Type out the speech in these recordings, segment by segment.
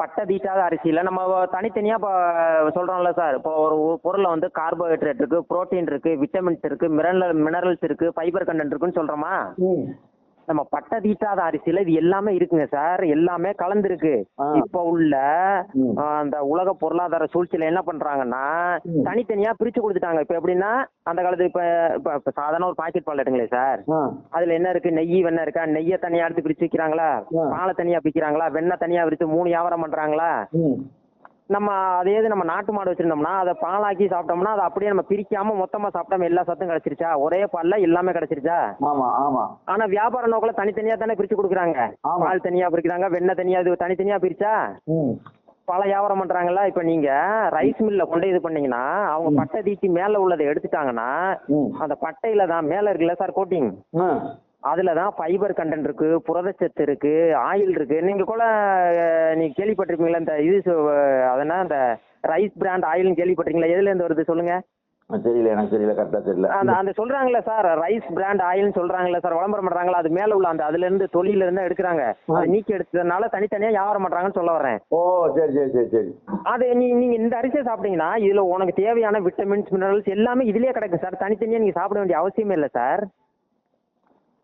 பட்டை தீட்டாத அரிசியில் நம்ம தனித்தனியாக இப்போ சொல்கிறோம்ல சார். இப்போ ஒரு பொருளில் வந்து கார்போஹைட்ரேட் இருக்குது புரோட்டீன் இருக்குது விட்டமின்ஸ் இருக்குது மினரல் மினரல்ஸ் இருக்குது ஃபைபர் கண்டென்ட் இருக்குன்னு சொல்கிறோமா நம்ம பட்டை தீட்டாத அரிசியில் இது எல்லாமே இருக்குங்க சார். எல்லாமே கலந்துருக்கு. இப்போ உள்ள அந்த உலக பொருளாதார சூழ்ச்சியில் என்ன பண்ணுறாங்கன்னா ம். தனித்தனியாக பிரித்து கொடுத்துட்டாங்க. இப்போ எப்படின்னா அந்த காலத்து இப்போ இப்போ சாதாரண ஒரு பாக்கெட் பால் எடுங்களேன் சார். அதுல என்ன இருக்கு? நெய் வெண்ணெய் இருக்கா? நெய்யை தனியா எடுத்து பிரிச்சு விற்கிறாங்களா ஆ. பாலை தனியா பிரிக்கிறாங்களா வெண்ணெய் தனியா விரிச்சு மூணு வியாபாரம் பண்றாங்களா? நம்ம அதே இது நம்ம நாட்டு மாடு வச்சிருந்தோம்னா அதை பாலாக்கி சாப்பிட்டோம்னா அதை அப்படியே நம்ம பிரிக்காம மொத்தமா சாப்பிட்டோம் எல்லா சத்தும் கிடைச்சிருச்சா? ஒரே பால்ல எல்லாமே கிடைச்சிருச்சா? ஆமா ஆமா. ஆனா வியாபார நோக்கில் தனித்தனியா தானே பிரிச்சு கொடுக்குறாங்க. பால் தனியா பிரிக்கிறாங்க வெண்ணெய் தனியா இது தனித்தனியா பிரிச்சா? பல வியாபாரம் பண்றாங்களா இப்ப நீங்க ரைஸ் மில்ல கொண்டு இது பண்ணீங்கன்னா அவங்க பட்டை தீச்சி மேல உள்ளதை எடுத்துட்டாங்கன்னா அந்த பட்டையில தான் மேல இருக்குல்ல சார் கோட்டிங்? அதுல தான் ஃபைபர் கண்டென்ட் இருக்கு புரதச்சத்து இருக்கு ஆயில் இருக்கு. நீங்க கூட நீங்க கேள்விப்பட்டிருக்கீங்களா இந்த இது சு- அதனா இந்த ரைஸ் பிராண்ட் ஆயில்னு கேள்விப்பட்டிருக்கீங்களா? எதுல இருந்து வருது சொல்லுங்க. தெரியல எனக்கு தெரியல கரெக்டா தெரியல. அந்த அந்த சொல்றாங்கல்ல சார் ரைஸ் பிராண்ட் ஆயில்னு சொல்றாங்கல்ல சார் விளம்பரம் பண்றாங்களா? அது மேல உள்ள அந்த அதுல இருந்து தொழில இருந்து எடுக்கிறாங்க. அதை நீக்கி எடுத்ததுனால தனித்தனியா வியாபாரம் பண்றாங்கன்னு சொல்ல வரேன் ஓ சரி சரி சரி சரி. அது நீ நீங்க இந்த அரிசியை சாப்பிட்டீங்கன்னா இதுல உனக்கு தேவையான விட்டமின்ஸ் மினரல்ஸ் எல்லாமே இதுலயே கிடைக்கும் சார் தனித்தனியா நீங்க சாப்பிட வேண்டிய அவசியமே இல்லை சார்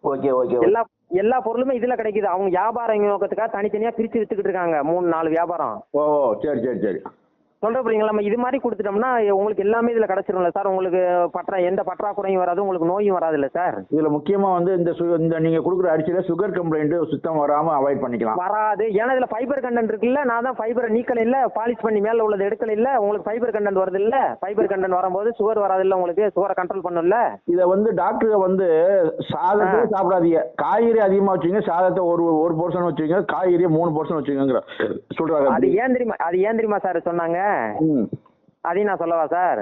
ஓகே ஓகே எல்லா எல்லா பொருளுமே இதுல கிடைக்குது. அவங்க வியாபார நோக்கத்துக்காக தனித்தனியா பிரிச்சு வித்துக்கிட்டு இருக்காங்க. மூணு நாலு வியாபாரம். ஓ சரி சரி சரி. சொல்ற புரியுங்களா நம்ம இது மாதிரி கொடுத்துட்டோம்னா உங்களுக்கு எல்லாமே இதுல கிடைச்சிரும்ல சார்? உங்களுக்கு பற்றா எந்த பற்றாக்குறையும் வராது உங்களுக்கு நோயும் வராது இல்ல சார்? இதுல முக்கியமா வந்து இந்த இந்த நீங்க கொடுக்குற அரிசியில சுகர் கம்ப்ளைண்ட் சுத்தம் வராம அவாய்ட் பண்ணிக்கலாம். வராது. ஏன்னா இதுல ஃபைபர் கண்டென்ட் இருக்குல்ல நான் தான் ஃபைபரை நீக்கல இல்ல பாலிஷ் பண்ணி மேல உள்ளது எடுக்கல இல்ல உங்களுக்கு ஃபைபர் கண்டென்ட் வருது இல்ல ஃபைபர் கண்டென்ட் வரும்போது சுகர் வராது இல்ல உங்களுக்கு சுகரை கண்ட்ரோல் பண்ணும்ல? இத வந்து டாக்டர் வந்து சாதத்தை சாப்பிடாதீங்க. காய்கறி அதிகமா வச்சுங்க சாதத்தை ஒரு ஒரு போர்ஷன் வச்சுங்க காய்கறியை மூணு போர்ஷன் வச்சுங்கிற சொல்றாங்க அது ஏன் தெரியுமா அது ஏன் தெரியுமா சார் சொன்னாங்க. அதையும் நான் சொல்லவா சார்?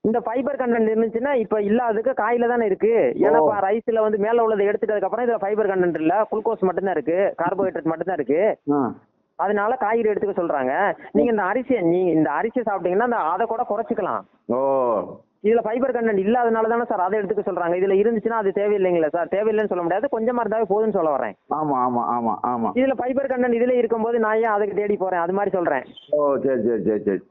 இந்த ஃபைபர் கண்டென்ட் இருந்துச்சுன்னா இப்ப இல்லாததுக்கு காயில தானே இருக்கு. ஏன்னா இப்ப ரைஸ்ல வந்து மேல உள்ளதை எடுத்துட்டதுக்கு அப்புறம் இதுல ஃபைபர் கண்டென்ட் இல்ல குளுக்கோஸ் மட்டும்தான் இருக்கு கார்போஹைட்ரேட் மட்டும்தான் இருக்கு. ஆ. அதனால காய்கறி எடுத்துக்க சொல்றாங்க. நீங்க இந்த அரிசியை நீங்க இந்த அரிசியை சாப்பிட்டீங்கன்னா அந்த அதை கூட குறைச்சிக்கலாம். ஓ. இதுல ஃபைபர் கண்டென்ட் இல்லாதனால தானே சார் அதை எடுத்துக்க சொல்றாங்க. இதுல இருந்துச்சுன்னா அது தேவையில்லைங்களா சார் தேவையில்லைன்னு சொல்ல முடியாது. கொஞ்சமா இருந்தாவே போதும்னு சொல்ல வரேன் ஆமா ஆமா ஆமா ஆமா. இதுல ஃபைபர் கண்டென்ட் இதுல இருக்கும்போது நான் ஏன் அதுக்கு தேடி போறேன்? அது மாதிரி சொல்றேன். ஓ சரி சரி சரி சரி.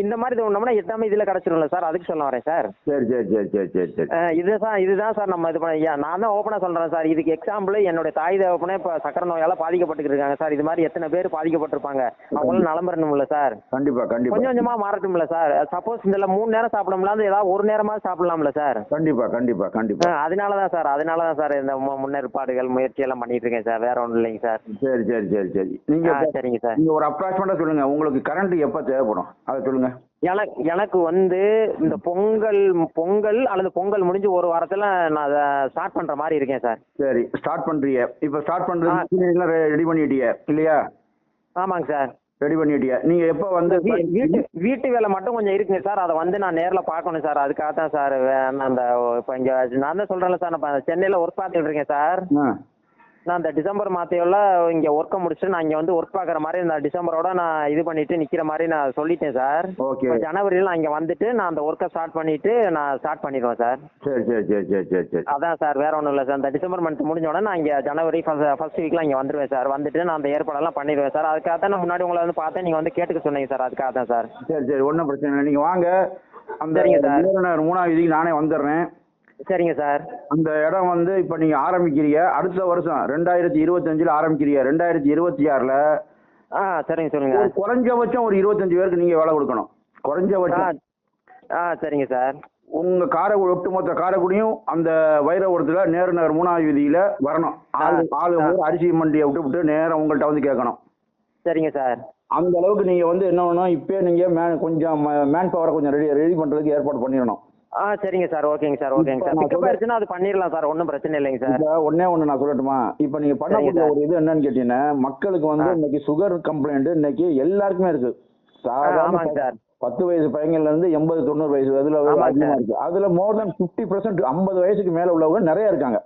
இந்த மாதிரி இது ஒண்ணோம்னா எல்லாமே இதுல கிடைச்சிரும்ல சார். அதுக்கு சொல்ல வரேன் சார். சரி சரி சரி சரி சரி சரி. இதுதான் இதுதான் சார் நம்ம இது பண்ண நான் தான் ஓப்பனாக சொல்கிறேன் சார். இதுக்கு எக்ஸாம்பிள் என்னுடைய தாய் தகப்பனே இப்போ சக்கரை நோயால் பாதிக்கப்பட்டு இருக்காங்க சார். இது மாதிரி எத்தனை பேர் பாதிக்கப்பட்டிருப்பாங்க? அவங்களும் நலம் பெறணும்ல சார். கண்டிப்பா கண்டிப்பா. கொஞ்சம் கொஞ்சமாக மாறட்டும்ல சார். சப்போஸ் இந்த மூணு நேரம் சாப்பிடணும்ல ஏதாவது ஒரு நேரமாவது சாப்பிடலாம்ல சார். கண்டிப்பா கண்டிப்பா கண்டிப்பா. அஹ் அதனால தான் சார். அதனால தான் சார் இந்த முன்னேற்பாடுகள் முயற்சி எல்லாம் பண்ணிட்டு இருக்கேன் சார். வேற ஒன்றும் இல்லைங்க சார். சரி சரி சரி சரி. நீங்க சரிங்க சார். நீங்க ஒரு அப்ராக்சிமேட்டா சொல்லுங்க. உங்களுக்கு கரண்ட் எப்ப தேவைப்படும்? அதை சொல்லுங்க. எனக்கு எனக்கு வந்து இந்த பொங்கல் பொங்கல் அல்லது பொங்கல் முடிஞ்சு ஒரு வாரத்தில் நான் அதை ஸ்டார்ட் பண்ணுற மாதிரி இருக்கேன் சார். சரி ஸ்டார்ட் பண்றீங்க இப்ப ஸ்டார்ட் பண்றது ரெடி பண்ணிட்டீங்க இல்லையா? ஆமாங்க சார். ரெடி பண்ணிட்டியா. நீங்க எப்ப வந்து வீட்டு வீட்டு வேலை மட்டும் கொஞ்சம் இருக்குங்க சார். அதை வந்து நான் நேரில் பார்க்கணும் சார். அதுக்காக தான் சார் நான் அந்த இப்போ இங்கே நான் தான் சொல்கிறேன்ல சார். நான் சென்னையில் ஒர்க் பார்த்துட்டு இருக்கேன் சார். நான் இந்த டிசம்பர் மாத்தையோட இங்கே ஒர்க்கை முடிச்சுட்டு நான் இங்கே வந்து ஒர்க் பார்க்குற மாதிரி இந்த டிசம்பரோட நான் இது பண்ணிட்டு நிற்கிற மாதிரி நான் சொல்லிட்டேன் சார். ஓகே ஜனவரியில் நான் இங்கே வந்துட்டு நான் அந்த ஒர்க்கை ஸ்டார்ட் பண்ணிட்டு நான் ஸ்டார்ட் பண்ணிடுவேன் சார். சரி சரி சரி சரி சரி சரி. அதான் சார் வேற ஒன்றும் இல்லை சார். இந்த டிசம்பர் மந்த் முடிஞ்ச உடனே நான் இங்கே ஜனவரி ஃபர்ஸ்ட் வீக்லாம் இங்கே வந்துடுவேன் சார். வந்துட்டு நான் அந்த ஏற்பாடெல்லாம் பண்ணிடுவேன் சார். அதுக்காக தான் நான் முன்னாடி உங்களை வந்து பார்த்தேன். நீங்கள் வந்து கேட்டுக்க சொன்னீங்க சார். அதுக்காக தான் சார். சரி சரி ஒன்றும் பிரச்சனை இல்லை. நீங்க வாங்க. அந்த மூணாவது நானே வந்துடுறேன். சரிங்க சார். அந்த இடம் வந்து இப்போ நீங்க ஆரம்பிக்கிறீங்க. அடுத்த வருஷம் ரெண்டாயிரத்தி இருபத்தஞ்சில் ஆரம்பிக்கிறீங்க. ரெண்டாயிரத்தி இருபத்தி ஆறில் ஆ சரிங்க சொல்லுங்க. ஒரு குறைஞ்சபட்சம் ஒரு இருபத்தஞ்சு பேருக்கு நீங்க வேலை கொடுக்கணும். குறைஞ்சபட்சம். ஆ சரிங்க சார். உங்க காரைக்குடி ஒட்டுமொத்த காரைக்குடியும் அந்த வைரபுரத்துல நேரு நகர் மூணாவது வீதியில வரணும். ஆளு ஆளு. ஊர் அரிசி மண்டியை விட்டு விட்டு நேரம் உங்கள்கிட்ட வந்து கேட்கணும். சரிங்க சார். அந்த அளவுக்கு நீங்க வந்து என்ன பண்ணணும் இப்பயே நீங்க மேன் கொஞ்சம் மேன் பவரை கொஞ்சம் ரெடி ரெடி பண்றதுக்கு ஏற்பாடு பண்ணிடணும். ஆ சரிங்க சார். ஓகேங்க சார். ஓகேங்க சார். பிக்கப். ஆயிடுச்சுன்னா அது பண்ணிடலாம் சார். ஒன்றும் பிரச்சனை இல்லைங்க சார். ஒண்ணே ஒண்ணு நான் சொல்லட்டுமா? இப்ப நீங்க பண்ணக்கூடிய. ஒரு இது என்னன்னு கேட்டீங்கன்னா மக்களுக்கு வந்து. இன்னைக்கு சுகர் கம்ப்ளைண்ட் இன்னைக்கு எல்லாருக்குமே இருக்கு. ஆமாங்க சார். பத்து வயசு பையன்ல இருந்து எண்பது தொண்ணூறு வயசு அதுல அதிகமா. இருக்கு. அதுல மோர் தென் ஃபிஃப்டி பர்சன்ட் ஐம்பது வயசுக்கு மேல உள்ளவங்க நிறைய இருக்காங்க.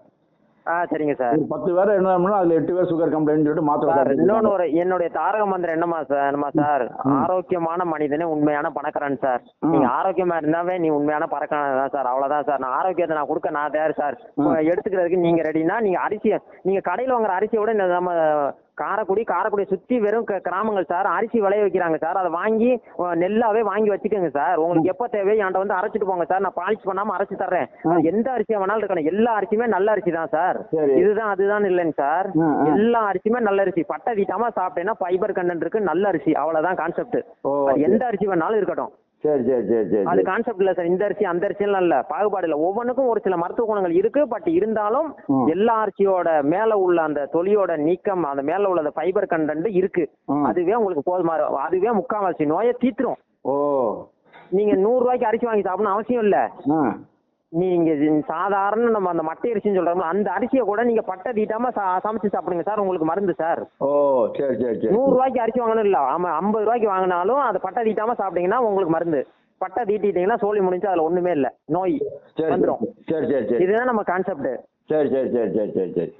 ஆ சரிங்க சார் ஒரு பத்து பேர் என்ன பண்ணா அதுல எட்டு பேர் சுகர் கம்ப்ளைண்ட் சொல்லிட்டு மாத்திரை இருக்காங்க. ஒரு என்னுடைய தாரக மந்திரம் என்னமா சார் என்னமா சார் ஆரோக்கியமான மனிதனே உண்மையான பணக்காரன் சார். நீங்க ஆரோக்கியமா இருந்தாவே நீ உண்மையான பணக்காரன் தான் சார் அவ்வளவுதான் சார் நான் ஆரோக்கியத்தை நான் கொடுக்க நான் தயார் சார். எடுத்துக்கிறதுக்கு நீங்க ரெடினா நீங்க அரிசியை நீங்க கடையில் வாங்குற அரிசியை விட நம்ம காரைக்குடி காரைக்குடியை சுற்றி வெறும் கிராமங்கள் சார். அரிசி விளைய வைக்கிறாங்க சார். அதை வாங்கி நெல்லாவே வாங்கி வச்சுக்கோங்க சார். உங்களுக்கு எப்போ தேவையோ என்கிட்ட வந்து அரைச்சிட்டு போங்க சார். நான் பாலிஷ் பண்ணாமல் அரைச்சி தர்றேன். எந்த அரிசியா வேணாலும் இருக்கணும். எல்லா அரிசியுமே நல்ல அரிசி தான் சார். இதுதான் அதுதான் இல்லைங்க சார். எல்லா அரிசியுமே நல்ல அரிசி. பட்டை தீட்டாம சாப்பிட்டேன்னா ஃபைபர் கண்டென்ட் இருக்கு நல்ல அரிசி. அவ்வளவுதான் கான்செப்ட் எந்த அரிசி வேணாலும் இருக்கட்டும். சரி சரி சரி சரி அது கான்செப்ட் இல்ல சார் இந்த அரிசி அந்த அரிசியெல்லாம் இல்ல. பாகுபாடு இல்ல ஒவ்வொன்றுக்கும் ஒரு சில மருத்துவ குணங்கள் இருக்கு. பட் இருந்தாலும். எல்லா அரிசியோட மேல உள்ள அந்த தொலியோட நீக்கம் அந்த மேல உள்ள அந்த ஃபைபர் கண்டென்ட் இருக்கு. அதுவே உங்களுக்கு போதுமா அதுவே முக்கால்வாசி நோயை தீத்துரும் ஓ. நீங்க நூறு ரூபாய்க்கு அரிசி வாங்கி சாப்பிடணும் அவசியம் இல்ல. நீங்க சாதாரண நம்ம அந்த மட்டை அரிசின்னு சொல்றோம்ல அந்த அரிசியை கூட நீங்க பட்டை தீட்டாம சமைச்சு சாப்பிடுங்க சார் உங்களுக்கு மருந்து சார். ஓ சரி சரி சரி. நூறு ரூபாய்க்கு அரிசி வாங்கணும் இல்ல ஆமா ஐம்பது ரூபாய்க்கு வாங்கினாலும் அது பட்டை தீட்டாம சாப்பிட்டீங்கன்னா உங்களுக்கு மருந்து. பட்டை தீட்டிட்டீங்கன்னா சோழி முடிஞ்சு அதுல ஒண்ணுமே இல்ல நோய் சரி வந்துரும். சரி சரி சரி. இதுதான் நம்ம கான்செப்ட் சரி சரி சரி சரி சரி சரி.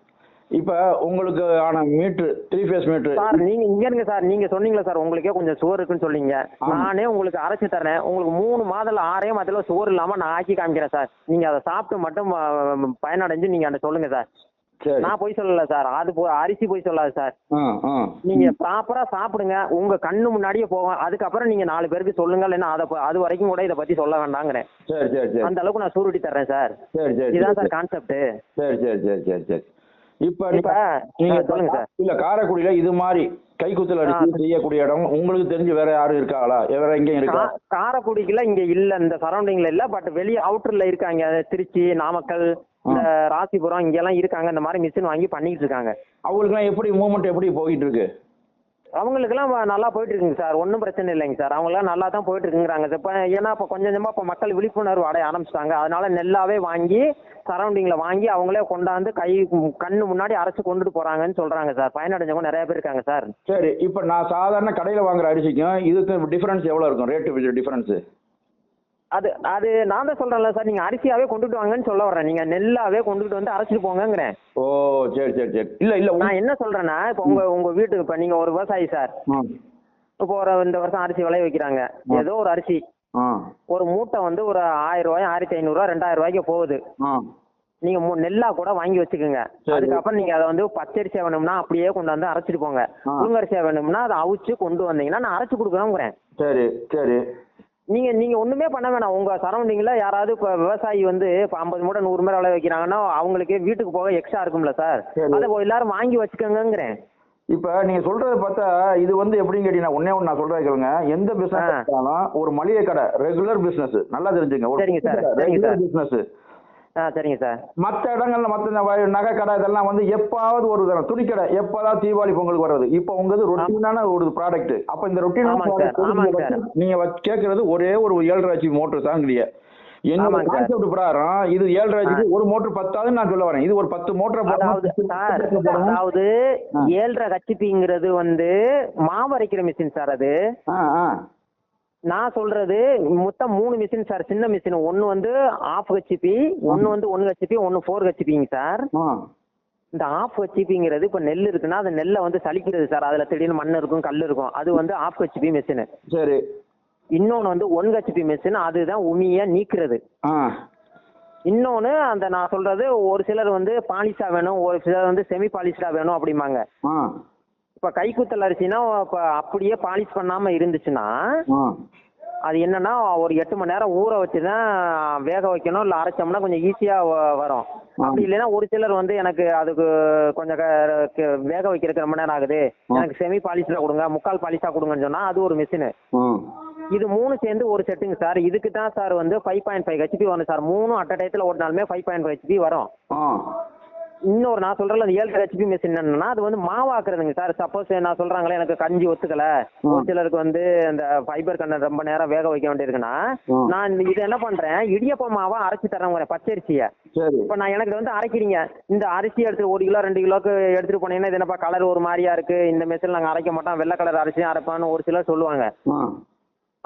இப்போ உங்களுக்கு ஆன meter three phase meter sir நீங்க இங்க இருங்க சார். நீங்க சொன்னீங்களா சார் உங்களுக்கே கொஞ்சம் சோறு இருக்குன்னு சொன்னீங்க. நானே உங்களுக்கு அரைச்சு தரேன். உங்களுக்கு மூணு மாதம் ஆறே மாதத்துல சோறு இல்லாம நான் ஆக்கி காமிக்கிறேன் சார். நீங்க அதை சாப்பிட்டு மட்டும் பயனடைஞ்சு நீங்க அந்த சொல்லுங்க சார். நான் போய் சொல்லல சார். அது போ அரிசி போய் சொல்லாது சார். நீங்க ப்ராப்பரா சாப்பிடுங்க. உங்க கண்ணு முன்னாடியே போகும் அதுக்கப்புறம் நீங்க நாலு பேருக்கு சொல்லுங்க. இல்லைன்னா அதை அது வரைக்கும் கூட இதை பத்தி சொல்ல வேண்டாங்கிறேன். அந்த அளவுக்கு நான் சூருட்டி தர்றேன் சரி. இதுதான் சார். கான்செப்ட் சரி சரி சரி சரி சரி. இப்போ இப்ப நீங்க சொல்லுங்க சார். இல்ல காரைக்குடியில இது மாதிரி கைக்குத்தல் அடிச்சு செய்யக்கூடிய இடம் உங்களுக்கு தெரிஞ்சு வேற யாரும் இருக்காங்களா வேற எங்கேயும் இருக்கா? கா- காரைக்குடிக்குள்ள இங்க இல்ல இந்த சரௌண்டிங்ல இல்ல பட் வெளிய அவுட்டர்ல இருக்காங்க. திருச்சி நாமக்கல் இந்த ராசிபுரம் இங்கெல்லாம் இருக்காங்க. இந்த மாதிரி மிஷின் வாங்கி பண்ணிட்டு இருக்காங்க. அவங்களுக்குலாம் எப்படி மூவ்மெண்ட் எப்படி போயிட்டு இருக்கு? அவங்களுக்கெல்லாம் நல்லா போயிட்டு இருக்குங்க சார். ஒன்றும் பிரச்சனை இல்லைங்க சார். அவங்களாம் நல்லா தான் போயிட்டு இருக்குங்கிறாங்க இப்போ ஏன்னா இப்போ கொஞ்சம் கொஞ்சமாக இப்போ மக்கள் விழிப்புணர்வு அடைய ஆரம்பிச்சிட்டாங்க. அதனால நெல்லாவே வாங்கி சரௌண்டிங்கில் வாங்கி அவங்களே கொண்டாந்து கை கண்ணு முன்னாடி அரைச்சி கொண்டுட்டு போறாங்கன்னு சொல்றாங்க சார். பயனடைஞ்சவங்க நிறைய பேர் இருக்காங்க சார். சரி இப்போ நான் சாதாரண கடையில் வாங்குற அரிசிக்கும் இதுக்கு டிஃபரன்ஸ் எவ்வளோ இருக்கும்? ரேட்டு டிஃப்ரென்ஸு அது அது நான் தான் சொல்றேன்ல சார் நீங்க அரிசியாவே கொண்டுட்டு வாங்கன்னு சொல்ல வர்றேன். நீங்க நெல்லாவே கொண்டுட்டு வந்து அரைச்சிட்டு போங்கங்கிறேன். ஓ சரி சரி சரி. இல்லை இல்லை நான் என்ன சொல்றேன்னா இப்போ உங்க உங்க வீட்டுக்கு இப்போ நீங்க ஒரு விவசாயி சார். இப்போ ஒரு இந்த வருஷம் அரிசி விளைய வைக்கிறாங்க. ஏதோ ஒரு அரிசி. ஒரு மூட்டை வந்து ஒரு ஆயிரம் ரூபாய் ஆயிரத்தி ஐநூறுரூவா ரெண்டாயிரம் ரூபாய்க்கு போகுது. நீங்க நெல்லா கூட வாங்கி வச்சுக்கோங்க. அதுக்கப்புறம் நீங்க அதை வந்து பச்சரிசியா வேணும்னா அப்படியே கொண்டு வந்து அரைச்சிட்டு போங்க. புழுங்கரிசியா வேணும்னா அதை அவிச்சு கொண்டு வந்தீங்கன்னா நான் அரைச்சு கொடுக்குறேங்கிறேன் சரி சரி. நீங்க நீங்க ஒண்ணுமே பண்ண வேணாம். உங்க சரௌண்டிங்ல யாராவது இப்ப விவசாயி வந்து இப்ப ஐம்பது மூட்டை நூறு மூட்டை விளைய வைக்கிறாங்கன்னா அவங்களுக்கு வீட்டுக்கு போக எக்ஸ்ட்ரா இருக்கும்ல சார். அதை எல்லாரும் வாங்கி வச்சுக்கோங்கங்கிறேன். இப்போ நீங்கள் சொல்கிறத பார்த்தா இது வந்து எப்படின்னு கேட்டீங்கன்னா ஒன்றே ஒன்று நான் சொல்கிறேன் கேளுங்க. எந்த பிஸ்னஸ் ஒரு மளிகை கடை ரெகுலர் பிஸ்னஸ் நல்லா தெரிஞ்சுங்க. சரிங்க சார், ரெகுலர் சார். பிஸ்னஸ் ஆ சரிங்க சார். மற்ற இடங்கள்ல மற்ற நகை கடை இதெல்லாம் வந்து எப்பாவது ஒரு தடவை துணி கடை எப்போதான் தீபாவளி பொங்கலுக்கு வர்றது. இப்போ உங்கது ரொட்டீனான ஒரு ப்ராடக்ட் அப்போ இந்த ரொட்டீனான. நீங்க கேட்கறது ஒரே ஒரு ஏழரை ஹெச்பி மோட்டர் தாங்குறீங்க என்னோட. கான்செப்ட் பிரகாரம் இது ஏழரை ஹெச்பி ஒரு மோட்டர் பத்தாதுன்னு நான் சொல்ல வரேன். இது ஒரு பத்து மோட்டர் அதாவது. ஏழரை ஹெச்பிங்கிறது வந்து மாவு அரைக்கிற மிஷின் சார் அது. நான் சொல்றது மொத்தம் மூணு மிஷின் சார் சின்ன மிஷின் ஒன்னு வந்து ஆஃப் ஹெச்பி ஒன்னு வந்து ஒன்னு ஹெச்பி ஒன்னு ஃபோர் ஹெச்பிங்க சார் இந்த ஆஃப் ஹெச்பிங்கிறது இப்போ நெல் இருக்குன்னா அந்த நெல்லை வந்து சலிக்கிறது சார் அதுல திடீர்னு மண் இருக்கும் கல் இருக்கும். அது வந்து ஆஃப் ஹெச்பி மிஷின் சரி. இன்னொன்னு வந்து ஒன் ஹெச்பி மிஷின் அதுதான் உமியை நீக்கிறது. இன்னொன்னு அந்த நான் சொல்றது ஒரு சிலர் வந்து பாலிஷா வேணும் ஒரு சிலர் வந்து செமி பாலிஷ்டா வேணும் அப்படிம்பாங்க. இப்ப கைக்குத்தல் அரிசினா இப்ப அப்படியே பாலிஷ் பண்ணாம இருந்துச்சுன்னா அது என்னன்னா ஒரு எட்டு மணி நேரம் ஊற வச்சு தான் வேக வைக்கணும் இல்லை அரைச்சோம்னா கொஞ்சம் ஈஸியாக வரும். அப்படி இல்லைன்னா ஒரு சிலர் வந்து எனக்கு அதுக்கு கொஞ்சம் வேக வைக்கிறதுக்கு ரொம்ப நேரம் ஆகுது. எனக்கு செமி பாலிஷாக கொடுங்க முக்கால் பாலிஷாக கொடுங்கன்னு சொன்னால் அது ஒரு மிஷினு இது மூணு சேர்ந்து ஒரு செட்டுங்க சார். இதுக்கு தான் சார் வந்து ஃபைவ் பாயிண்ட் ஃபைவ் ஹெச்பி வரும் சார். மூணும் அட் டயத்தில் ஓட்டினாலுமே ஃபைவ் பாயிண்ட் ஃபைவ் ஹெச்பி வரும். இன்னொரு நான் சொல்றேன் அந்த ஏழு ஹெச்பி மிஷின் என்னன்னா அது வந்து மாவாக்குறதுங்க சார் சப்போஸ் நான் சொல்றாங்களே எனக்கு கஞ்சி ஒத்துக்கல. ஒரு சிலருக்கு வந்து அந்த ஃபைபர் கண்ணை ரொம்ப நேரம் வேக வைக்க வேண்டியிருக்குன்னா. நான் இது என்ன பண்றேன் இடியப்ப மாவா அரைச்சு தரேன் பச்சரிசியை. சரி. இப்போ நான் எனக்கு வந்து அரைக்கிறீங்க. இந்த அரிசி எடுத்து ஒரு கிலோ ரெண்டு கிலோக்கு எடுத்துட்டு போனீங்கன்னா இது என்னப்பா கலர் ஒரு மாதிரியா இருக்கு? இந்த மெஷின் நாங்கள் அரைக்க மாட்டோம். வெள்ளை கலர் அரிசி அரைப்பான்னு ஒரு சிலர் சொல்லுவாங்க.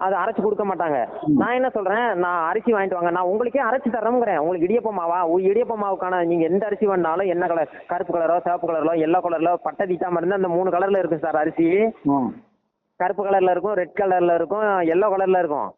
அதை அரைச்சு கொடுக்க மாட்டாங்க. நான் என்ன சொல்றேன்? நான் அரிசி வாங்கிட்டு வாங்க. நான் உங்களுக்கே அரைச்சு தரேங்கிறேன் உங்களுக்கு இடியப்ப மாவா இடியப்ப மாவுக்கான நீங்க எந்த அரிசி வேணாலும் என்ன கலர் கருப்பு கலரோ சிவப்பு கலரோ எல்லோ கலர்ல பட்டை தீட்டாம இருந்து அந்த மூணு கலர்ல இருக்கும் சார் அரிசி. கருப்பு கலர்ல இருக்கும் ரெட் கலர்ல இருக்கும் எல்லோ கலர்ல இருக்கும்.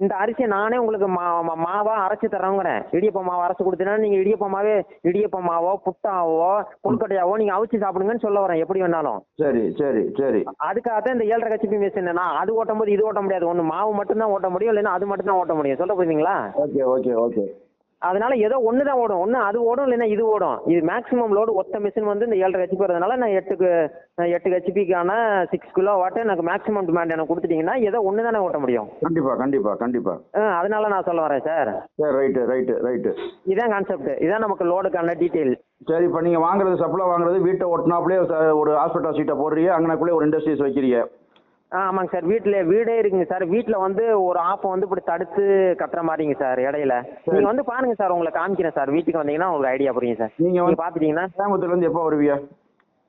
இந்த அரிசியை நானே உங்களுக்கு மா மாவா அரைச்சி தரேங்கிறேன் இடியப்ப மாவு அரைச்சி கொடுத்தீங்கன்னா நீங்க இடியப்ப மாவே இடியப்ப மாவோ புட்டாவோ கொழுக்கட்டையாவோ நீங்க அவிச்சு சாப்பிடுங்கன்னு சொல்ல வரேன் எப்படி வேணாலும். சரி சரி சரி. அதுக்காகத்தான் இந்த ஏழரை கச்சிபி மிஷின் நான் அது ஓட்டும் போது இது ஓட்ட முடியாது. ஒன்று மாவு மட்டும்தான் ஓட்ட முடியும் இல்லைன்னா அது மட்டும் தான் ஓட்ட முடியும். சொல்ல புரியுதுங்களா? Okay okay okay. அதனால ஏதோ ஒன்று தான் ஓடும். ஒன்று அது ஓடும் இல்லைன்னா இது ஓடும். இது மேக்ஸிமம் லோடு ஒத்த மிஷின் வந்து இந்த ஏழரை ஹெச்பி வரதுனால நான் எட்டுக்கு எட்டு ஹெச்பிக்கான சிக்ஸ் கிலோ வாட்டு எனக்கு மேக்ஸிமம் டிமாண்ட் எனக்கு கொடுத்துட்டீங்கன்னா ஏதோ ஒன்று தானே ஓட்ட முடியும். கண்டிப்பா கண்டிப்பா கண்டிப்பா. அதனால நான் சொல்ல வரேன் சார் சரி ரைட்டு ரைட்டு ரைட்டு இதான் கான்செப்ட் இதான் நமக்கு லோடுக்கான டீட்டெயில் சரி இப்போ நீங்கள் வாங்குறது சப்ளை வாங்குறது வீட்டை ஒட்டினாப்புலேயே ஒரு ஹாஸ்பிட்டல் சீட்டை போடுறீங்க அங்கனக்குள்ளே ஒரு இண்டஸ்ட்ரீஸ் வைக்கிறீங்க. ஆ ஆமாங்க சார். வீட்டில் வீடே இருக்குங்க சார். வீட்டில் வந்து ஒரு ஆப்பை வந்து இப்படி தடுத்து கட்டுற மாதிரிங்க சார் இடையில. நீங்கள் வந்து பாருங்க சார் உங்களை காமிக்கிறேன் சார். வீட்டுக்கு வந்தீங்கன்னா உங்களுக்கு ஐடியா புரியும் சார். நீங்க வந்து- நீங்கள் பார்த்துட்டீங்கன்னா கோயம்புத்தூர்லேருந்து எப்போ வருவீங்க?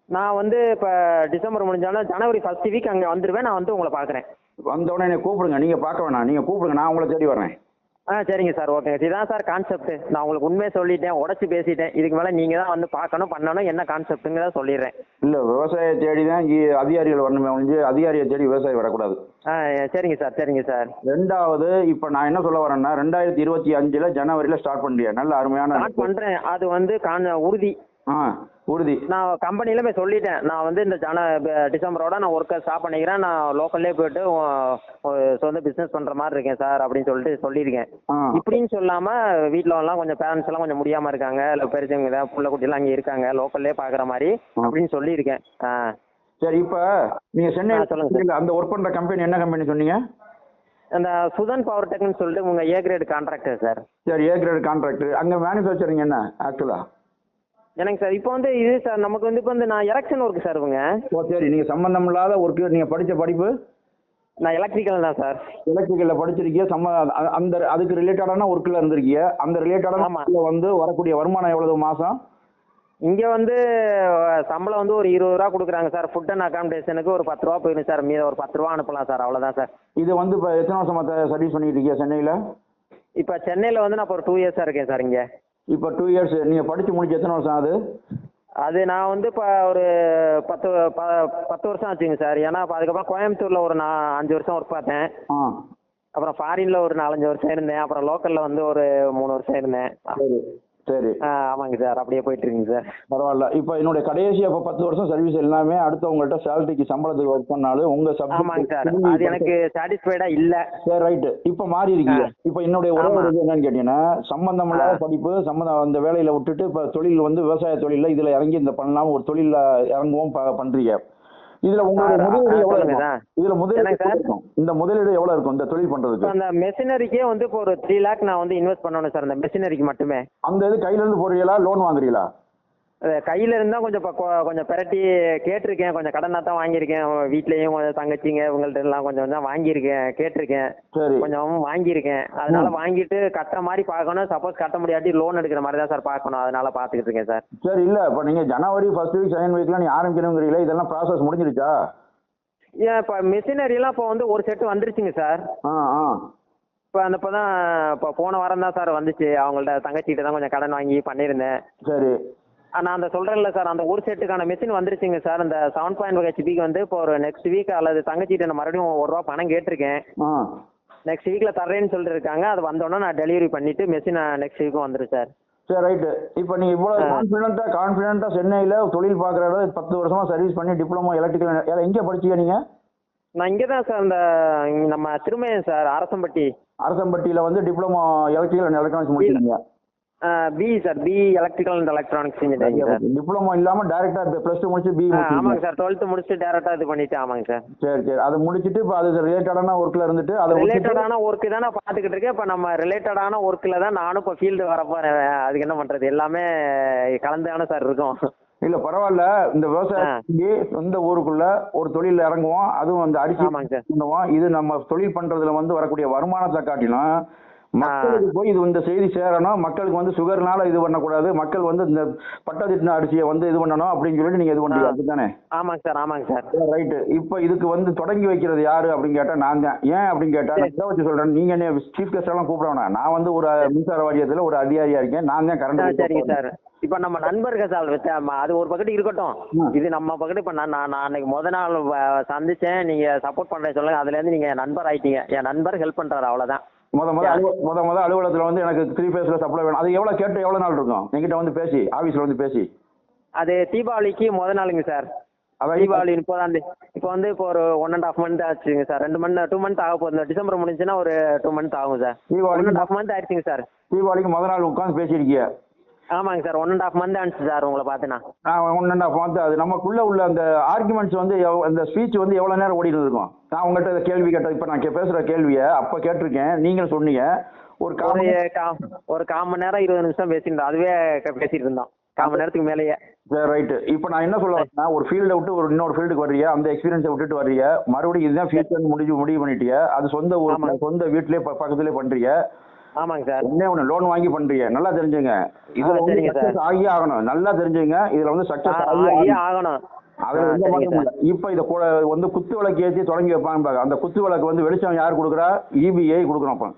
நான் வந்து இப்போ டிசம்பர் முடிஞ்சாலும் ஜனவரி ஃபர்ஸ்ட் வீக் அங்கே வந்துடுவேன் நான் வந்து உங்களை பார்க்குறேன் வந்தவுடனே என்னை கூப்பிடுங்க. நீங்கள் பார்க்க வேணாம். நீங்கள் கூப்பிடுங்க. நான் உங்களை தேடி வரேன். ஆ சரிங்க சார் ஓகேங்க. இதுதான் சார் கான்செப்ட் நான் உங்களுக்கு உண்மையை சொல்லிட்டேன் உடச்சி பேசிட்டேன். இதுக்கு மேலே நீங்கள் தான் வந்து பார்க்கணும் பண்ணணும் என்ன கான்செப்ட்டுங்கிறத சொல்லிடுறேன். இல்லை விவசாய தேடி தான் இங்கே அதிகாரிகள் வரணுமே ஒழிஞ்சு அதிகாரியை தேடி விவசாயி வரக்கூடாது. ஆ சரிங்க சார் சரிங்க சார். ரெண்டாவது இப்போ நான் என்ன சொல்ல வரேன்னா ரெண்டாயிரத்தி இருபத்தி அஞ்சில் ஜனவரியில் ஸ்டார்ட் பண்ணுறியா நல்ல அருமையான ஸ்டார்ட் பண்ணுறேன் அது வந்து கான் உறுதி. ஆ. உறுதி. நான் கம்பெனியில் போய் சொல்லிட்டேன். நான் வந்து இந்த ஜன டிசம்பரோட நான் ஒர்க்கை ஸ்டாப் பண்ணிக்கிறேன். நான் லோக்கல்லே போயிட்டு சொந்த பிஸ்னஸ் பண்ணுற மாதிரி இருக்கேன் சார் அப்படின்னு சொல்லிட்டு சொல்லியிருக்கேன். இப்படின்னு சொல்லாமல் வீட்டில் எல்லாம் கொஞ்சம் பேரண்ட்ஸ் எல்லாம் கொஞ்சம் முடியாமல் இருக்காங்க. இல்லை பெருசவங்க புள்ள குட்டிலாம் அங்கே இருக்காங்க. லோக்கல்லே பார்க்குற மாதிரி அப்படின்னு சொல்லியிருக்கேன். ஆ. சரி இப்போ நீங்கள் சென்னை ஆ, சொல்லுங்க சார். அந்த ஒர்க் பண்ணுற கம்பெனி என்ன கம்பெனி சொன்னீங்க? அந்த சுதன் பவர் டெக்னு சொல்லிட்டு உங்கள் ஏ கிரேட் கான்ட்ராக்டர் சார் சரி ஏ கிரேட் கான்ட்ராக்டர் அங்கே மேனுஃபேக்சரிங் என்ன ஆக்சுவலாக எனக்கு சார் இப்போ வந்து இது சார் நமக்கு வந்து இப்போ வந்து நான் எலெக்ஷன் ஒர்க்கு சார் இவங்க. ஓ சரி. நீங்கள் சம்மந்தம் இல்லாத ஒர்க்கு நீங்கள் படித்த படிப்பு? நான் எலக்ட்ரிக்கல் தான் சார். எலக்ட்ரிக்கலில் படிச்சிருக்கீங்க சம்ம அ- அந்த அதுக்கு ரிலேட்டடான ஒர்க்கில் இருந்திருக்கீங்க அந்த ரிலேட்டடான ஆமா. ஒர்க்கில் வந்து வரக்கூடிய வருமானம் எவ்வளவு மாதம் இங்கே வந்து அஹ், சம்பளம் வந்து ஒரு இருபது ரூபா கொடுக்குறாங்க சார். ஃபுட் அண்ட் அகாமடேஷனுக்கு ஒரு பத்து ரூபா போயிடும் சார். மீத ஒரு பத்து ரூபா அனுப்பலாம் சார். அவ்வளோதான் சார். இது வந்து இப்போ எத்தனை வருஷமா சர்வீஸ் பண்ணிட்டு இருக்கீங்க சென்னையில்? இப்போ சென்னையில் வந்து நான் இப்போ ஒரு டூ இயர்ஸாக இருக்கேன் சார் இங்கே. இப்போ டூ இயர்ஸ் நீங்கள் படித்து முடிச்சு எத்தனை வருஷம் ஆகுது? அது நான் வந்து இப்போ ஒரு பத்து ப பத்து வருஷம் ஆச்சுங்க சார். ஏன்னா இப்போ அதுக்கப்புறம் கோயம்புத்தூரில் ஒரு நான் அஞ்சு வருஷம் ஒர்க் பார்த்தேன். அப்புறம் ஃபாரினில் ஒரு நாலஞ்சு வருஷம் இருந்தேன். அப்புறம் லோக்கலில் வந்து ஒரு மூணு வருஷம் இருந்தேன். சரி. ஆமாங்க சார். அப்படியே போயிட்டு இருக்குங்க சார். பரவாயில்ல. இப்போ என்னுடைய கடைசி அப்போ பத்து வருஷம் சர்வீஸ் எல்லாமே அடுத்தவங்கள்ட்ட சேலரிக்கு சம்பளத்துக்கு ஒர்க் பண்ணாலும் சார். சப்ஜெக்ட் அது எனக்கு சாட்டிஸ்ஃபைடாக இல்லை. சரி ரைட்டு இப்போ மாறி இருக்கீங்க. இப்போ என்னுடைய இது என்னன்னு கேட்டீங்கன்னா சம்பந்தம் இல்லாத. படிப்பு சம்பந்தம் அந்த வேலையில விட்டுட்டு இப்போ தொழில் வந்து விவசாய தொழிலில் இதில் இறங்கி இந்த பண்ணலாம் ஒரு தொழிலில் இறங்குவோம் பண்றீங்க. இதுல உங்களுடைய முதலீடு எவ்வளவு. இதுல முதலீடு இந்த முதலீடு எவ்வளவு இருக்கும் இந்த தொழில் பண்றதுக்கு? அந்த மெஷினரிக்கே வந்து இப்போ ஒரு த்ரீ லேக் நான் வந்து இன்வெஸ்ட் பண்ணணும் சார் அந்த மெஷினரிக்கு மட்டுமே. அந்த இது கையில இருந்து போடுறீங்களா? லோன் வாங்குறீங்களா? கையில இருந்தால் கொஞ்சம் கொஞ்சம் பிரட்டி கேட்டிருக்கேன். கொஞ்சம் கடனாக தான் வாங்கியிருக்கேன். வீட்லேயும் கொஞ்சம் தங்கச்சிங்க இவங்கள்ட்ட எல்லாம் கொஞ்சம் கொஞ்சம் வாங்கியிருக்கேன் கேட்டிருக்கேன். கொஞ்சம் வாங்கியிருக்கேன். அதனால வாங்கிட்டு கட்டுற மாதிரி பார்க்கணும். சப்போஸ் கட்ட முடியாட்டி லோன் எடுக்கிற மாதிரி தான் சார் பார்க்கணும். அதனால பார்த்துக்கிட்டு இருக்கேன் சார். சரி இல்ல. இப்போ நீங்க ஜனவரி ஃபர்ஸ்ட் வீக் செகண்ட் வீக்ல நீ ஆரம்பிக்கணுங்கிறீங்களா? இதெல்லாம் ப்ராசஸ் முடிஞ்சிருச்சா? ஏன் இப்போ மிஷினரிலாம் இப்போ வந்து ஒரு செட்டு வந்துருச்சுங்க சார். ஆ ஆ. இப்போ அந்த இப்போ தான் இப்போ போன வாரம் தான் சார் வந்துச்சு. அவங்கள்ட்ட தங்கச்சிக்கிட்ட தான் கொஞ்சம் கடன் வாங்கி பண்ணியிருந்தேன். சரி. நான் அந்த சொல்கிறேன்ல சார் அந்த ஒரு செட்டுக்கான மிஷின் வந்துருச்சுங்க சார். அந்த செவன் பாயிண்ட் ஹெச்பிக்கு வந்து இப்போ ஒரு நெக்ஸ்ட் வீக் அல்லது தங்கச்சிகிட்ட நான் மறுபடியும் ஒரு ரூபா பணம் கேட்டிருக்கேன். நெக்ஸ்ட் வீக்கில் தர்றேன்னு சொல்லிட்டு இருக்காங்க அது வந்தோடனே நான் டெலிவரி பண்ணிவிட்டு மெஷின் நெக்ஸ்ட் வீக்கும் வந்துடும் சார். சரி ரைட்டு இப்போ நீ இவ்வளோ கான்ஃபிடென்ட்டா கான்ஃபிடென்ட்டா சென்னையில் தொழில் பார்க்குற அளவு பத்து வருஷமா சர்வீஸ் பண்ணி டிப்ளமோ எலக்ட்ரிக்கல் எங்கே படிச்சீங்க நீங்க? நான் இங்கே தான் சார் இந்த நம்ம திருமயம் சார் அரசம்பட்டி. அரசம்பட்டியில் வந்து டிப்ளமோ எலக்ட்ரிக்கல் எலக்ட்ரானிக்ஸ் முடிச்சிருக்கீங்க. B sir B electrical and electronics engineering sir diploma இல்லாம டைரக்டா ப்ளஸ் டூ முடிச்சு பி ஆமாங்க சார் டுவெல்த்து முடிச்சுட்டு டேரெக்டாக இது பண்ணிட்டு ஆமாங்க சார் சரி சரி. அதை முடிச்சிட்டு இப்போ அது ரிலேட்டடான ஒர்க்ல இருந்துட்டு அதை ரிலேட்டடான ஒர்க்கு தான் நான் பார்த்துக்கிட்டு இருக்கேன். இப்போ நம்ம ரிலேட்டடான ஒர்க்கில் தான் நானும் இப்போ ஃபீல்டு வரப்போறேன் அதுக்கு என்ன பண்ணுறது எல்லாமே கலந்தான சார் இருக்கும். இல்ல பரவாயில்ல. இந்த விவசாயத்துக்கு சொந்த ஊருக்குள்ள ஒரு தொழில் இறங்குவோம். அதுவும் அந்த சார். பண்ணுவோம். இது நம்ம தொழில் பண்றதுல வந்து வரக்கூடிய வருமானத்தை காட்டிலும் மக்களுக்கு போய் இது இந்த செய்தி சேரணும் மக்களுக்கு வந்து சுகர்னால இது பண்ணக்கூடாது மக்கள் வந்து இந்த பட்டத்திட்டின அரிசியை வந்து இது பண்ணணும் அப்படின்னு சொல்லிட்டு நீங்க இது பண்றீங்க. அதுதானே ஆமாங்க சார் ஆமாங்க சார். ரைட்டு. இப்போ இதுக்கு வந்து தொடங்கி வைக்கிறது யாரு அப்படின்னு கேட்டா நான் தான் ஏன் அப்படின்னு கேட்டா நான் இதை வச்சு சொல்றேன். நீங்க என்ன சீஃப் கெஸ்ட் எல்லாம் கூப்பிட வேணாம். நான் வந்து ஒரு மின்சார வாரியத்துல ஒரு அதிகாரியா இருக்கேன். நான் தான் கரண்ட் சரிங்க சார். இப்போ நம்ம நண்பர்கள் சார் அது ஒரு பக்கத்து இருக்கட்டும். இது நம்ம பக்கத்து இப்போ நான் நான் அன்னைக்கு முத நாள் சந்திச்சேன். நீங்கள் சப்போர்ட் பண்ணுறேன் சொல்லுங்க. அதுலேருந்து நீங்கள் நண்பர் ஆயிட்டீங்க. என் நண்பர் ஹெல்ப் பண்ணுறாரு அவ்வளோதான் முத முத முத முத அலுவலகத்தில் வந்து எனக்கு த்ரீ ஃபேஸில் சப்ளை வேணும். அது எவ்வளோ கேட்டு எவ்வளோ நாள் இருக்கும்? என்கிட்ட வந்து பேசி ஆஃபீஸில் வந்து பேசி. அது தீபாவளிக்கு முத நாளுங்க சார். தீபாவளி முப்பதாம் தேதி இப்போ வந்து இப்போ ஒரு ஒன் அண்ட் ஆஃப் மந்த் ஆச்சுங்க சார். ரெண்டு மந்த் டூ மந்த் ஆக போகுது. டிசம்பர் முடிஞ்சுன்னா ஒரு டூ மந்த் ஆகும் சார். அண்ட் ஆஃப் மந்த் ஆயிடுச்சுங்க சார். தீபாவளிக்கு முத நாள் உட்காந்து பேசியிருக்கீங்க ஆமாங்க sir one and half month ஆனிச்சு சார் உங்களை பார்த்தேன்னா நான் ஒன் அண்ட் ஆஃப் மந்த் அது நமக்குள்ள உள்ள அந்த ஆர்குமெண்ட்ஸ் வந்து அந்த ஸ்பீச் வந்து எவ்வளோ நேரம் ஓடிட்டு இருக்கும்? நான் உங்கள்கிட்ட கேள்வி கேட்டேன் இப்போ நான் பேசுகிற கேள்வியை அப்போ கேட்டிருக்கேன். நீங்களும் சொன்னீங்க. ஒரு ஒரு கால் மணி நேரம் இருபது நிமிஷம் பேசியிருந்தோம். அதுவே பேசிட்டு இருந்தோம் கால் மணி நேரத்துக்கு மேலேயே. சரி ரைட்டு இப்போ நான் என்ன சொல்ல வரேன்னா ஒரு ஃபீல்டை விட்டு ஒரு இன்னொரு ஃபீல்டுக்கு வர்றீங்க. அந்த எக்ஸ்பீரியன்ஸை விட்டுட்டு வர்றீங்க. மறுபடியும் இதுதான் ஃபியூச்சர் முடிஞ்சு முடிவு பண்ணிட்டீங்க. அது சொந்த ஆமாங்க. சொந்த வீட்டிலே பக்கத்துலேயே பண்ணுறீங்க ஆமாங்க சார். ஒண்ணே ஒன்று லோன் வாங்கி பண்றீங்க நல்லா தெரிஞ்சுங்க. இதுல ஆ, வந்து சரிங்க சார். சக்சஸ் ஆகியே ஆகணும். நல்லா தெரிஞ்சுங்க. இதுல வந்து ஆகியே ஆகி ஆகணும். அதுல ஆ, எந்த சரிங்க மாற்றமும் இல்லை இப்போ இதை கூட வந்து குத்து விளக்கு ஏற்றி தொடங்கி வைப்பாங்க பாருங்க. அந்த குத்து விளக்கு வந்து வெளிச்சம் யார் கொடுக்குறா? இபிஐ கொடுக்குறோம் அப்போ.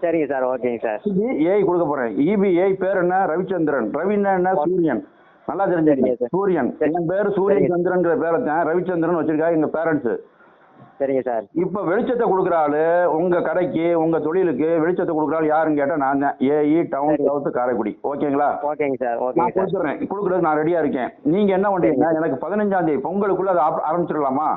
சரிங்க சார். ஓகேங்க சார். ஏஐ கொடுக்க போறேன். இபிஐ பேர் என்ன? ரவிச்சந்திரன். ரவின்னா என்ன? சூரியன். நல்லா தெரிஞ்சுங்க. சரிங்க சார். சூரியன். சரி. என் பேர் சூரியன் சரிங்க. சந்திரன்ற பேரை தான் ரவிச்சந்திரன் வச்சிருக்காங்க எங்க பேரண்ட்ஸ் சரிங்க சார். இப்போ வெளிச்சத்தை கொடுக்குற ஆளு உங்க கடைக்கு உங்க தொழிலுக்கு வெளிச்சத்தை கொடுக்குற ஆள் யாருன்னு கேட்டா நான் தான். AE town. சவுத் காரைக்குடி. ஓகேங்களா? ஓகேங்க சார் சார். கொடுத்துறேன். கொடுக்குறது நான் ரெடியா இருக்கேன். நீங்க என்ன பண்றீங்க எனக்கு பதினஞ்சாம் தேதி பொங்கலுக்குள்ள அதை ஆரம்பிச்சிடலாமா?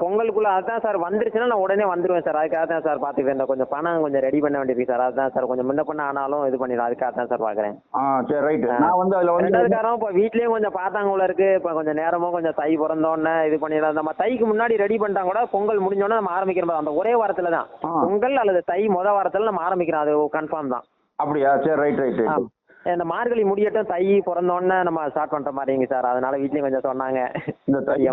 பொங்கலுக்குள்ள அதுதான் சார் வந்துருச்சுன்னா நான் உடனே வந்துடுவேன் சார். அதுக்காக தான் சார் பார்த்துக்கிறேன் இந்த கொஞ்சம் பணம் கொஞ்சம் ரெடி பண்ண வேண்டியிருக்கு சார். அதுதான் சார் கொஞ்சம் முன்ன பண்ண ஆனாலும் இது பண்ணிடலாம். அதுக்காக தான் சார் பார்க்குறேன். ஆ சரி ரைட்டு ஆ. நான் வந்து அதுல வந்து ரெண்டாவது காரணம் இப்போ வீட்லயும் கொஞ்சம் பார்த்தாங்க உள்ள இருக்கு. இப்போ கொஞ்சம் நேரமும் கொஞ்சம் தை பிறந்தோடனே இது பண்ணிடலாம். நம்ம தைக்கு முன்னாடி ரெடி பண்ணிட்டா கூட பொங்கல் முடிஞ்சோடனே நம்ம ஆரம்பிக்கிற மாதிரி அந்த ஒரே வாரத்துல தான். பொங்கல் அல்லது தை முத வாரத்துல நம்ம ஆரம்பிக்கிறோம். அது கன்ஃபார்ம் தான். அப்படியா? சரி ரைட் ரைட். இந்த மார்கழி முடியட்டும் தை பிறந்தோடனே நம்ம ஸ்டார்ட் பண்ற மாதிரிங்க சார். அதனால வீட்லயும் கொஞ்சம் சொன்னாங்க. இந்த தை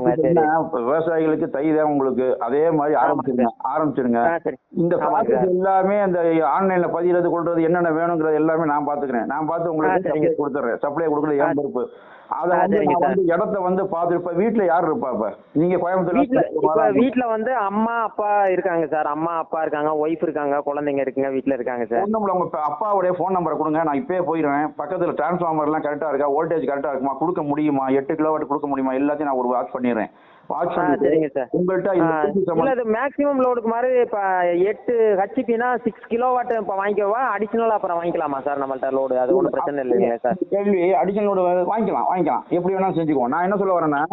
விவசாயிகளுக்கு தை தான் உங்களுக்கு அதே மாதிரி ஆரம்பிச்சிருங்க. ஆரம்பிச்சிருங்க. இந்த ப்ராசஸ். எல்லாமே இந்த ஆன்லைன்ல பதிகிறது கொள்றது என்னென்ன வேணுங்கிறது எல்லாமே நான் பாத்துக்கிறேன். நான் பார்த்து உங்களுக்கு. சப்ளை கொடுத்துறேன். சப்ளை கொடுக்குறது ஆ. ஏன் பொறுப்பு. அதை வந்து நான் இடத்த வந்து பார்த்து இப்ப வீட்டுல யார் இருப்பா இப்ப? நீங்க வீட்ல இப்ப கோயம்புத்தூர்ல வீட்ல வந்து அம்மா அப்பா இருக்காங்க சார். அம்மா அப்பா இருக்காங்க ஒய்ஃப் இருக்காங்க குழந்தைங்க இருக்குங்க வீட்ல இருக்காங்க சார். ஃபோன் நம்பர் உங்க ப- அப்பாவுடைய ஃபோன் நம்பரை கொடுங்க. நான் இப்பயே போயிடுவேன். பக்கத்துல டிரான்ஸ்ஃபார்மர் எல்லாம் கரெக்டா இருக்கா? வோல்டேஜ் கரெக்டா இருக்குமா? கொடுக்க முடியுமா? எட்டு கிலோவாட் கொடுக்க முடியுமா? எல்லாத்தையும் நான் ஒரு வாட்ச் பண்ணிடுறேன். வாட்ச் சரிங்க சார். உங்கள்கிட்ட இது மேக்ஸிமம் லோடுக்கு மாதிரி இப்ப எட்டு ஹெச்பினா சிக்ஸ் கிலோ வாட் இப்ப வாங்கிக்கவா? அடிஷனலா அப்புறம் வாங்கிக்கலாமா சார் நம்மள்ட்ட லோடு அது ஒன்றும் பிரச்சனை இல்லைங்க சார்? கேள்வி. அடிஷனலோட வாங்கிக்கலாம் வாங்கிக்கலாம். எப்படி வேணாலும் செஞ்சுக்குவோம். நான் என்ன சொல்ல வரேன்னா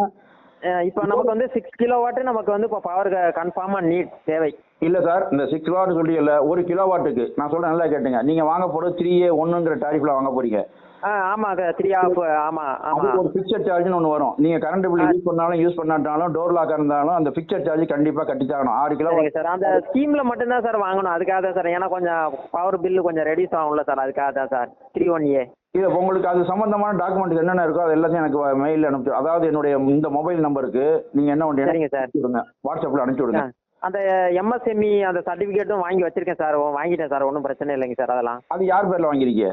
இப்ப நமக்கு வந்து சிக்ஸ் கிலோ வாட் நமக்கு வந்து இப்போ பவர் கன்ஃபார்மா நீட் தேவை. இல்ல சார் இந்த சிக்ஸ் வாட் சொல்றீங்கல்ல ஒரு கிலோ வாட்டுக்கு நான் சொல்றேன் நல்லா கேட்டுங்க. நீங்க வாங்க போறது த்ரீ ஏ ஒன்னுங்கிற டாரிஃப்ல வாங்க போறீங்க. ஆ ஆமா த்ரீ ஆஃப் ஆமா ஆமா. அது ஒரு பிக்சர் சார்ஜ்னு ஒன்று வரும். நீங்க கரண்ட் பில் யூஸ் பண்ணாலும் யூஸ் பண்ணாட்டாலும் டோர் லாக் இருந்தாலும் அந்த பிக்சர் சார்ஜ் கண்டிப்பா கட்டித்தாகணும். ஆறு கிலோ சார். அந்த ஸ்கீம்ல மட்டும்தான் சார் வாங்கணும். அதுக்காக தான் சார். ஏன்னா கொஞ்சம் பவர் பில்லு கொஞ்சம் ரெடியூஸ் ஆகும்ல சார். அதுக்காக தான் சார். த்ரீ ஒன் ஏ இது உங்களுக்கு அது சம்பந்தமான டாக்குமெண்ட் என்னென்ன இருக்கோ அது எல்லாத்தையும் எனக்கு மெயில் அனுப்பிச்சு அதாவது என்னுடைய இந்த மொபைல் நம்பருக்கு நீங்க என்ன பண்ணுறீங்க சார். வாட்ஸ்அப்ல அனுப்பிச்சு விடுங்க. அந்த எம்எஸ்எம்இ அந்த சர்டிஃபிகேட்டும் வாங்கி வச்சிருக்கேன் சார். வாங்கிட்டேன் சார். ஒன்றும் பிரச்சனை இல்லைங்க சார் அதெல்லாம். அது யார் பேர்ல வாங்கிருக்கீங்க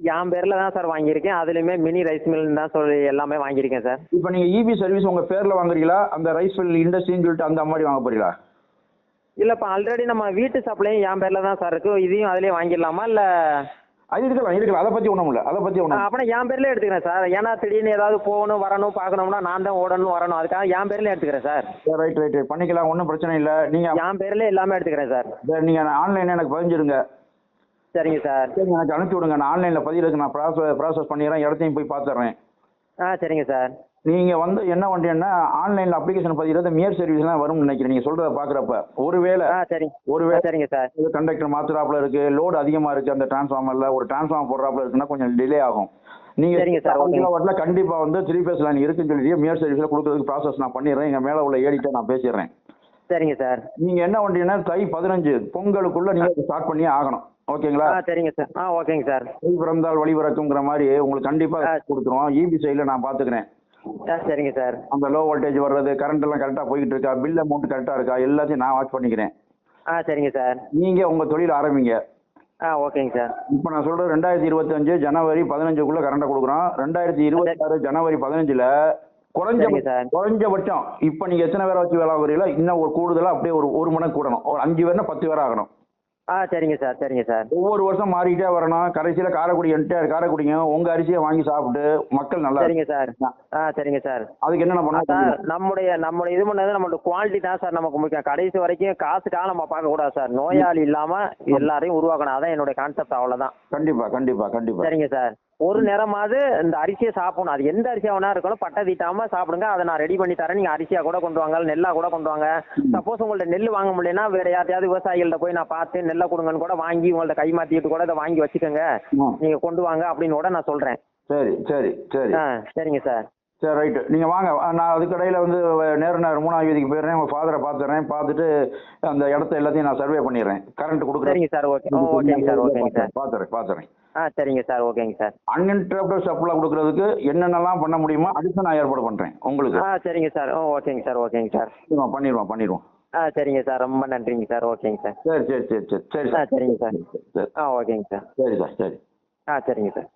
என் பேரில் தான் சார் வாங்கியிருக்கேன். அதுலேயுமே மினி ரைஸ் மில்னு தான் சொல்லி எல்லாமே வாங்கியிருக்கேன் சார். இப்போ நீங்க இபி சர்வீஸ் உங்க பேர்ல வாங்குறீங்களா? அந்த ரைஸ் மில் இண்டஸ்ட்ரின்னு சொல்லிட்டு அந்த மாதிரி வாங்க போறீங்களா? இல்லை இப்போ ஆல்ரெடி நம்ம வீட்டு சப்ளையும் என் பேரில் தான் சார் இருக்குது இதையும் அதிலே வாங்கிடலாமா? இல்லை அது இருக்கலாம் இருக்கலாம். அதை பத்தி ஒண்ணும் இல்ல. அதை பத்தி ஒண்ணும் அப்படின்னா என் பேர்லேயே எடுத்துக்கிறேன் சார். ஏன்னா திடீர்னு ஏதாவது போகணும் வரணும் பார்க்கணும்னா நான் தான் ஓடணும் வரணும். அதுக்காக என் பேர்லேயே எடுத்துக்கிறேன் சார். ரைட் ரைட் பண்ணிக்கலாம் ஒன்றும் பிரச்சனை இல்லை. நீங்க என் பேர்லேயே எல்லாமே எடுத்துக்கிறேன் சார். நீங்க ஆன்லைன்ல எனக்கு பதிஞ்சிருங்க. சரிங்க சார். சரி எனக்கு அனுப்பிச்சு விடுங்க நான் ஆன்லைன்ல பதிவுக்கு நான் ப்ராசஸ் ப்ராசஸ் பண்ணிடுறேன். இடத்தையும் போய் பார்த்துறேன் ஆ சரிங்க சார். நீங்க வந்து என்ன பண்றீங்கன்னா ஆன்லைன்ல அப்ளிகேஷன் பதிகிறது மியர் சர்வீஸ்லாம் வரும்னு நினைக்கிறேன். நீங்க சொல்றத பாக்குறப்ப ஒருவேளை ஆ சரி ஒருவேளை சரிங்க சார் கண்டக்டர் மாத்துறாப்புல இருக்கு லோடு அதிகமா இருக்கு அந்த டிரான்ஸ்ஃபார்மர்ல ஒரு டிரான்ஸ்ஃபார்மர் போடுறாப்புல இருக்குன்னா கொஞ்சம் டிலே ஆகும். நீங்க சரிங்க சார், ஓகேங்க. கிலோவாட்ல கண்டிப்பா வந்து த்ரீ பேஸ் லைன் இருக்குன்னு சொல்லி மியர் சர்வீஸ்ல கொடுக்கறதுக்கு ப்ராசஸ் நான் பண்ணிடுறேன். எங்க மேல உள்ள ஏடிட்ட நான் பேசிடுறேன். சரிங்க சார் நீங்க என்ன பண்றீங்கன்னா தை பதினஞ்சு பொங்கலுக்குள்ள நீங்க ஸ்டார்ட் பண்ணியே ஆகணும். ஓகேங்களா? சரிங்க சார் ஆ ஓகேங்க சார் கை பிறந்தால் வழி பிறக்குங்கிற மாதிரி உங்களுக்கு கண்டிப்பா ஆ. கொடுத்துருவோம். இபி சைடில் நான் பாத்துக்கிறேன். ஆ சரிங்க சார். அந்த லோ வோல்டேஜ் வர்றது கரண்ட் எல்லாம் கரெக்டா போயிட்டு இருக்கா? பில் அமௌண்ட் கரெக்டா இருக்கா? எல்லாத்தையும் நான் வாட்ச் பண்ணிக்கிறேன். ஆ சரிங்க சார். நீங்க உங்க தொழில் ஆரம்பிங்க. ஆ ஓகேங்க சார். இப்போ நான் சொல்றது ரெண்டாயிரத்தி இருபத்தஞ்சு ஜனவரி பதினஞ்சுக்குள்ள கரண்டா கொடுக்குறோம். ரெண்டாயிரத்தி இருபத்தாறு ஜனவரி பதினஞ்சுல குறைஞ்ச சார். குறைஞ்சபட்சம் இப்போ நீங்க எத்தனை பேரை வச்சு வேலை ஆகுறீங்களோ இன்னும் ஒரு கூடுதலா அப்படியே ஒரு ஒரு மணி கூடணும். ஒரு அஞ்சு பேர்னா பத்து பேர் ஆகணும். ஆ சரிங்க சார் சரிங்க சார். ஒவ்வொரு வருஷம் மாறிக்கிட்டே வரணும் கடைசியில காரைக்குடி என்டையர் காரைக்குடியும் உங்க அரிசியை வாங்கி சாப்பிட்டு மக்கள் நல்லா சரிங்க சார். ஆ சரிங்க சார். அதுக்கு என்னென்ன சார் பண்ணணும் நம்முடைய நம்முடைய இது பண்ணது நம்மளோட குவாலிட்டி தான் சார் நமக்கு முக்கியம். கடைசி வரைக்கும் காசுக்காக நம்ம பார்க்கக்கூடாது சார். நோயாளி இல்லாமல் எல்லாரையும் உருவாக்கணும். அதான் என்னுடைய கான்செப்ட் அவ்வளோதான் கண்டிப்பா கண்டிப்பா கண்டிப்பா. சரிங்க சார். ஒரு நேரமாவது இந்த அரிசியை சாப்பிடணும். அது எந்த அரிசியாக வேணா இருக்கணும். பட்டை தீட்டாம சாப்பிடுங்க. அதை நான் ரெடி பண்ணி தரேன். நீங்கள் அரிசியாக கூட கொண்டு வாங்க. நெல்லா கூட கொண்டு வாங்க. சப்போஸ் உங்கள்ட்ட நெல் வாங்க முடியலன்னா வேற யார்ட்டையாவது விவசாயிகள்ட்ட போய் நான் பார்த்து நெல்லை கொடுங்கன்னு கூட வாங்கி உங்கள்ட்ட கை மாற்றிட்டு கூட இதை வாங்கி வச்சுக்கோங்க. ம். நீங்கள் கொண்டு வாங்க அப்படின்னு கூட நான் சொல்கிறேன் சரி சரி சரி. ஆ சரிங்க சார். சரி ரைட்டு. நீங்கள் வாங்க. நான் அதுக்கடையில் வந்து நேரு நேரம் மூணாவது வீதிக்கு போயிடுறேன். உங்கள் ஃபாதரை பார்த்துறேன் பார்த்துட்டு அந்த இடத்த எல்லாத்தையும் நான் சர்வே பண்ணிடுறேன். கரண்ட் கொடுக்குறேன் சரிங்க சார். ஓகே. ஓகேங்க சார். ஓகேங்க சார். பார்த்துறேன் பார்த்துறேன் ஆ சரிங்க சார் ஓகேங்க சார். அன்இன்டரப்டட் சப்ளை கொடுக்கறதுக்கு என்னென்னலாம் பண்ண முடியுமோ அதுக்கு நான் ஏற்பாடு பண்ணுறேன் உங்களுக்கு. ஆ சரிங்க சார். ஓ ஓகேங்க சார் ஓகேங்க சார். பண்ணிடுவோம் பண்ணிடுவோம் ஆ சரிங்க சார். ரொம்ப நன்றிங்க சார். ஓகேங்க சார். சரி சரி சரி சரி சரி. ஆ சார். சரிங்க சார் சரி. ஆ ஓகேங்க சார். சரி சார் சரி. ஆ சரிங்க சார்.